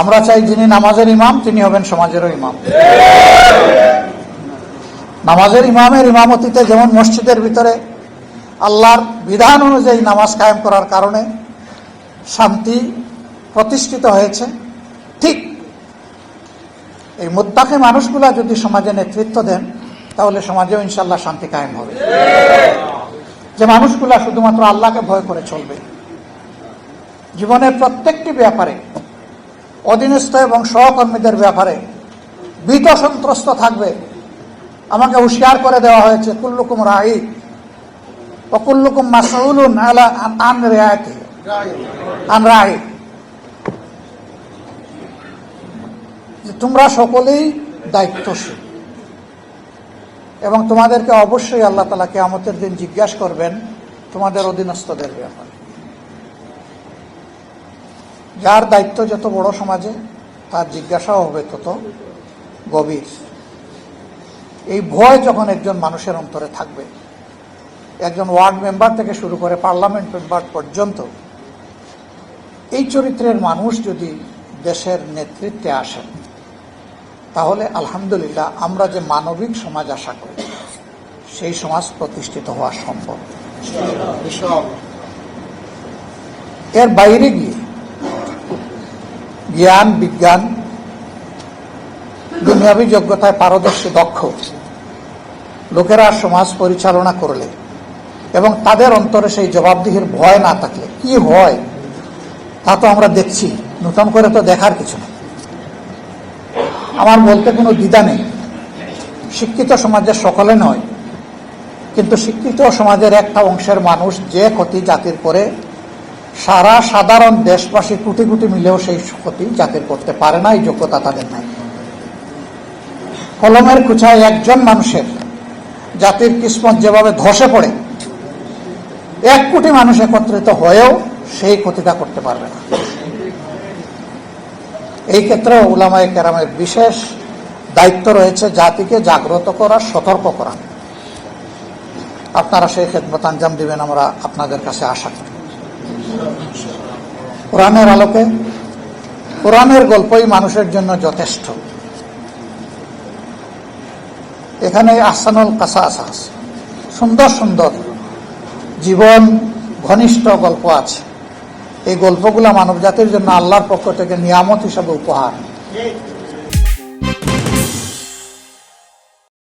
আমরা চাই যিনি নামাজের ইমাম, তিনি হবেন সমাজেরও ইমাম। নামাজের ইমামের ইমামতিতে যেমন মসজিদের ভিতরে আল্লাহর বিধান অনুযায়ী নামাজ কায়েম করার কারণে শান্তি প্রতিষ্ঠিত হয়েছে, ঠিক এই মোত্তাকে মানুষগুলা যদি সমাজে নেতৃত্ব দেন, তাহলে সমাজেও ইনশাল্লাহ শান্তি কায়েম হবে। যে মানুষগুলা শুধুমাত্র আল্লাহকে ভয় করে চলবে। জীবনের প্রত্যেকটি ব্যাপারে অধীনস্থ এবং সহকর্মীদের ব্যাপারে ভীত সন্ত্রস্ত থাকবে। আমাকে হুশিয়ার করে দেওয়া হয়েছে, কুল্লুকুম রাই অকুল্লুকুম আলা আন তোমরা সকলেই দায়িত্বশীল এবং তোমাদেরকে অবশ্যই আল্লাহ তালা কেয়ামতের দিন জিজ্ঞাসা করবেন, তোমাদের অধীনস্থদের ব্যাপারে। যার দায়িত্ব যত বড় সমাজে তার জিজ্ঞাসাও হবে তত গভীর। এই ভয় যখন একজন মানুষের অন্তরে থাকবে একজন ওয়ার্ড মেম্বার থেকে শুরু করে পার্লামেন্ট মেম্বার পর্যন্ত এই চরিত্রের মানুষ যদি দেশের নেতৃত্বে আসেন তাহলে আলহামদুলিল্লাহ আমরা যে মানবিক সমাজ আশা করি সেই সমাজ প্রতিষ্ঠিত হওয়া সম্ভব। এর বাইরে গিয়ে জ্ঞান, বিজ্ঞান দুনিয়াবী যোগ্যতায় পারদর্শী, দক্ষ। লোকেরা সমাজ পরিচালনা করলে এবং তাদের অন্তরে সেই জবাবদিহির ভয় না থাকলে। কি হয় তা তো আমরা দেখছি। নতুন করে তো দেখার কিছু নেই। আমার বলতে কোনো দ্বিধা নেই। শিক্ষিত সমাজের সকলে নয়, কিন্তু শিক্ষিত সমাজের একটা অংশের মানুষ যে ক্ষতি জাতির করে সারা সাধারণ দেশবাসী কোটি কোটি মিলেও সেই ক্ষতি জাতির করতে পারে না, এই যোগ্যতা তাদের নাই। কলমের কুচায় একজন মানুষের জাতির কিসমত যেভাবে ধসে পড়ে, এক কোটি মানুষ একত্রিত হয়েও সেই ক্ষতিটা করতে পারবে না। এই ক্ষেত্রে উলামায় কেরামের বিশেষ দায়িত্ব রয়েছে জাতিকে জাগ্রত করা, সতর্ক করা। আপনারা সেই খেদমত আঞ্জাম দিবেন, আমরা আপনাদের কাছে আশা করি। কোরআনের আলোকে কোরআনের গল্পই মানুষের জন্য যথেষ্ট। এখানে আহসানুল কাসাস আছে। সুন্দর সুন্দর জীবন, ঘনিষ্ঠ গল্প আছে। এই গল্পগুলা মানব জাতির জন্য আল্লাহর পক্ষ থেকে নিয়ামত হিসাবে উপহার।